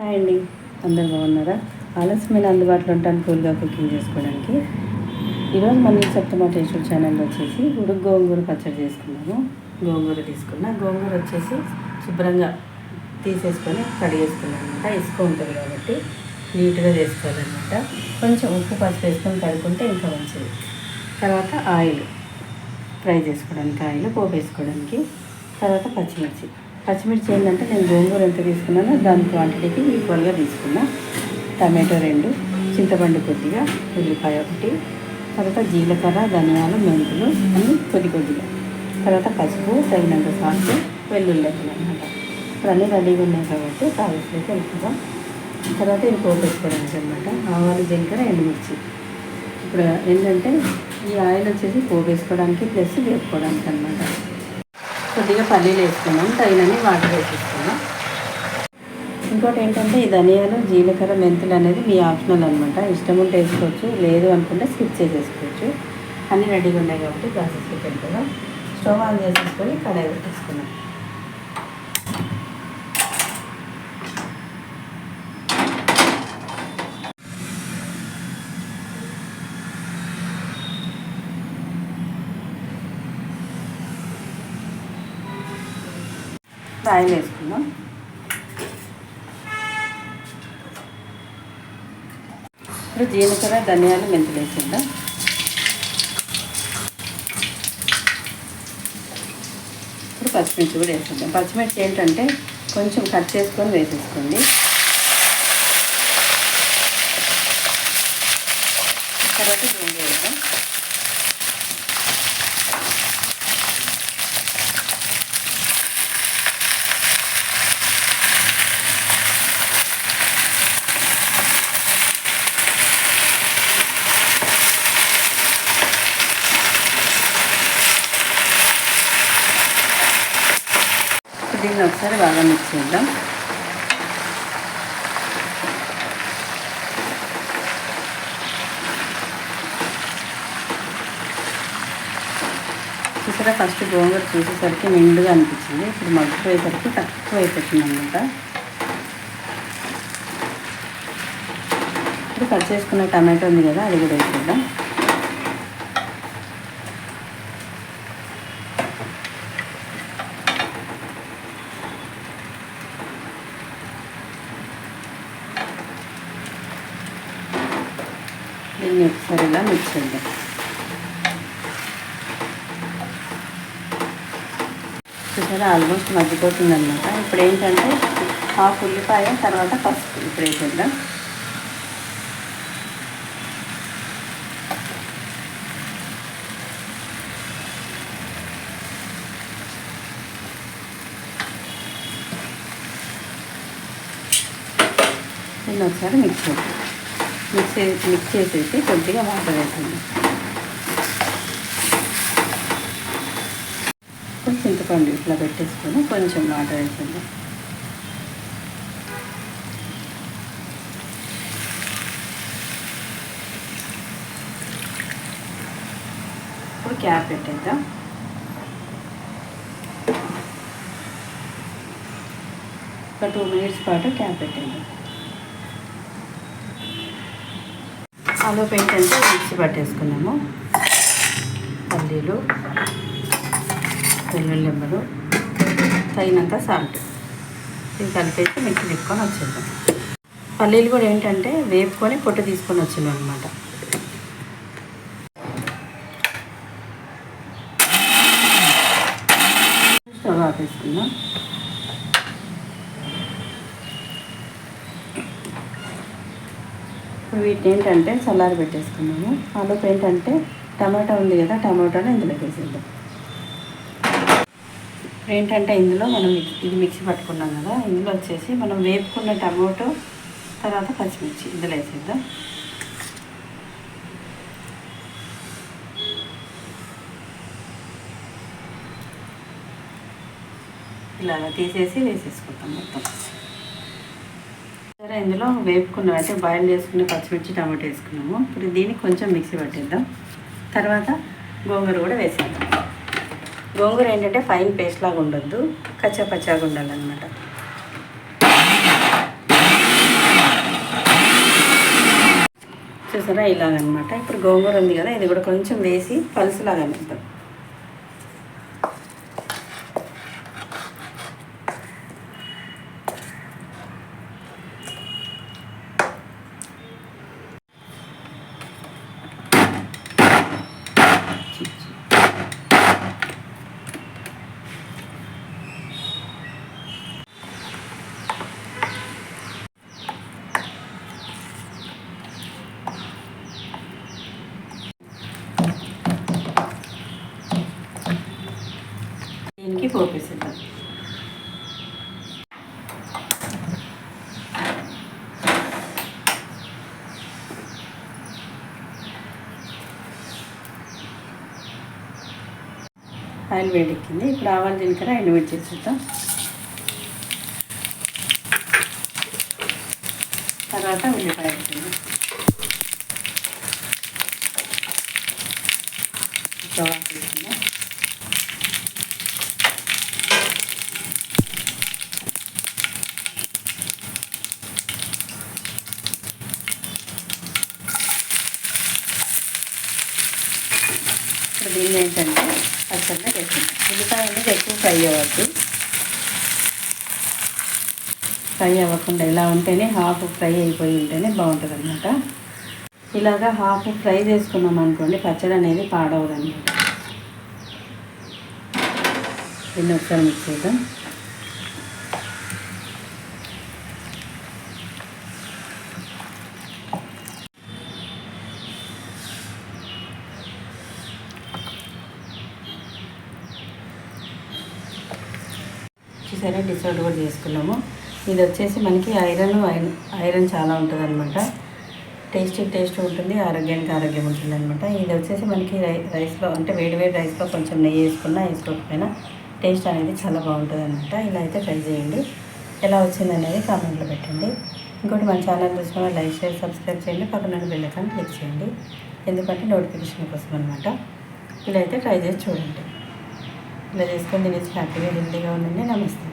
Hi అండి. అందరు బాగున్నారా? ఆలస్యమైన అందుబాటులో ఉంటాను కూల్గా కుకింగ్ చేసుకోవడానికి. ఈరోజు మనం సప్తమ టేస్ట్ ఛానల్ వచ్చేసి ఉడుకు గోంగూర పచ్చడి చేసుకున్నాము. గోంగూర తీసుకున్నా. గోంగూర వచ్చేసి శుభ్రంగా తీసేసుకొని కడిగేసుకున్నాను అనమాట ఇసుక ఉంటుంది కాబట్టి నీట్గా చేసుకోవాలన్నమాట. కొంచెం ఉప్పు పసుపు వేసుకొని కడుకుంటే ఇంకా మంచిది. తర్వాత ఆయిల్ ఫ్రై చేసుకోవడానికి ఆయిల్ పోపు వేసుకోవడానికి తర్వాత పచ్చిమిర్చి. పచ్చిమిర్చి ఏంటంటే నేను గోంగూర ఎంత తీసుకున్నానో దాని క్వాంటిటీకి ఈక్వల్గా తీసుకున్నా. టమాటో రెండు చింతపండు కొద్దిగా ఉల్లిపాయ ఒకటి తర్వాత జీలకర్ర ధనియాలు మెంతులు అన్నీ కొద్ది కొద్దిగా. తర్వాత పసుపు తగినంత సాల్ట్ వెల్లుల్లి అనమాట ఇప్పుడు అన్నీ రెడీగా ఉన్నాయి కాబట్టి కావాల్సినట్టు వెళ్తున్నాం తర్వాత ఇది పోపు వేసుకోవడానికి అనమాట ఆవాలు జీలకర్ర ఎండుమిర్చి. ఇప్పుడు ఏంటంటే ఈ ఆయిల్ వచ్చేసి పోపు వేసుకోవడానికి ప్లస్ వేపుకోవడానికి అనమాట కొద్దిగా పల్లీలు వేసుకున్నాం. తగినన్ని వాటర్ వేసేసుకున్నాం. ఇంకోటి ఏంటంటే ఈ ధనియాలు జీలకర్ర మెంతులు అనేది మీ ఆప్షనల్ అనమాట ఇష్టం ఉంటే వేసుకోవచ్చు లేదు అనుకుంటే స్కిప్ చేసేసుకోవచ్చు. అన్నీ రెడీగా ఉన్నాయి కాబట్టి ప్రాసెస్కి వెళ్తుందా స్టవ్ ఆన్ చేసేసుకొని కడాయి పెట్టేసుకున్నాం ఆయిల్ వేసుకుందాం. ఇప్పుడు జీలకర్ర ధనియాలు మెంతులు వేసిందాం ఇప్పుడు పచ్చిమిర్చి కూడా వేసుకుందాం పచ్చిమిర్చి ఏంటంటే కొంచెం కట్ చేసుకొని వేసేసుకోండి. తర్వాత గోంగూర వేద్దాం. దీన్ని ఒకసారి బాగా మిక్స్ చేద్దాం. చూసారా ఫస్ట్ గోంగూర చూసేసరికి నిండుగా అనిపించింది. ఇప్పుడు మగ్గిపోయేసరికి తక్కువ అయిపోతుంది అనమాట ఇప్పుడు కట్ చేసుకున్న టమాటో ఉంది కదా అది కూడా వేసేద్దాం. దీన్ని ఒకసారి ఇలా మిక్స్ చేద్దాం. చూసారా ఆల్మోస్ట్ మగ్గిపోతుంది అనమాట ఇప్పుడు ఏంటంటే హాఫ్ ఉల్లిపాయ తర్వాత పసుపు. ఇప్పుడు వేసేద్దాం దీన్ని ఒకసారి మిక్స్ చేద్దాం. మిక్స్ చేసి మిక్స్ చేసేసి కొద్దిగా వాటర్ వేసింది కొంచెం చింతపండు ఇట్లా పెట్టేసుకొని కొంచెం వాటర్ వేసింది ఇప్పుడు క్యాప్ పెట్టేద్దాం. ఒక టూ మినిట్స్ పాటు క్యాప్ పెట్టేద్దాం. ఆలోపు ఏంటంటే మిక్సీ పట్టేసుకున్నాము. పల్లీలు వెల్లుల్లింబలు తగినంత సాల్ట్. ఇది కలిపేసి మిక్సీ తిప్పుకొని వచ్చేద్దాం. పల్లీలు కూడా ఏంటంటే వేపుకొని పొట్టు తీసుకొని వచ్చినాం అనమాట స్టవ్ ఆపేసుకుందాం. ఇప్పుడు వీటిని ఏంటంటే చల్లారి పెట్టేసుకున్నాము ఆలోపు ఏంటంటే టమాటా ఉంది కదా టమాటాను ఇందులో వేసేద్దాం. ఏంటంటే ఇందులో మనం మిక్స్ ఇది మిక్సీ పట్టుకున్నాం కదా ఇందులో వచ్చేసి మనం వేపుకున్న టమాటో తర్వాత పచ్చిమిర్చి ఇందులో వేసేద్దాం. ఇలా తీసేసి వేసేసుకుంటాం మొత్తం. ఇందులో వేపుకున్నాం. అంటే బాయిల్ చేసుకున్న పచ్చిమిర్చి టమాటా వేసుకున్నాము. ఇప్పుడు దీన్ని కొంచెం మిక్సీ పట్టేద్దాం. తర్వాత గోంగూర కూడా వేసేద్దాం. గోంగూర ఏంటంటే ఫైన్ పేస్ట్ లాగా ఉండొద్దు. కచ్చా పచ్చాగా ఉండాలన్నమాట. చూసారా? ఇలాగనమాట. ఇప్పుడు గోంగూర ఉంది కదా ఇది కూడా కొంచెం వేసి పలుసులాగా అనిద్దాం దీనికి ఓపేసేద్దాం ఆయిల్ వేడెక్కింది. ఇప్పుడు ఆవాలు జీలకర్ర వేడి చేసేద్దాం తర్వాత ఉల్లిపాయ వేసుకుందాం కరివేపాకు వేసుకుందాం ఇప్పుడు దీన్ని ఏంటంటే పచ్చడిగా వేసుకుంటాం ఉల్లిపాయ అనేది ఎక్కువ ఫ్రై అవ్వద్దు. ఫ్రై అవ్వకుండా ఇలా ఉంటేనే హాఫ్ ఫ్రై అయిపోయి ఉంటేనే బాగుంటుంది అనమాట ఇలాగా హాఫ్ ఫ్రై చేసుకున్నాం అనుకోండి పచ్చడి అనేది పాడవదు అనమాట దీన్ని ఒకసారి మిక్స్ చేద్దాం. చూసారా? డిసైడ్ కూడా చేసుకున్నాము. ఇది వచ్చేసి మనకి ఐరన్ ఐరన్ ఐరన్ చాలా ఉంటుంది అనమాట టేస్ట్ టేస్ట్ ఉంటుంది ఆరోగ్యానికి ఆరోగ్యం ఉంటుంది అనమాట ఇది వచ్చేసి మనకి రై రైస్లో అంటే వేడి వేడి రైస్లో కొంచెం నెయ్యి వేసుకున్నా వేసుకోకపోయినా టేస్ట్ అనేది చాలా బాగుంటుంది అనమాట ఇలా అయితే ట్రై చేయండి. ఎలా వచ్చింది అనేది కామెంట్లో పెట్టండి. ఇంకోటి మన ఛానల్ చూసిన లైక్ షేర్ సబ్స్క్రైబ్ చేయండి. పక్కన బెల్ ఐకాన్ క్లిక్ చేయండి. ఎందుకంటే నోటిఫికేషన్ కోసం అనమాట ఇలా అయితే ట్రై చేసి చూడండి. ఇలా చేసుకొని తినేసి హ్యాపీగా హెల్తీగా ఉండండి. నమస్తే.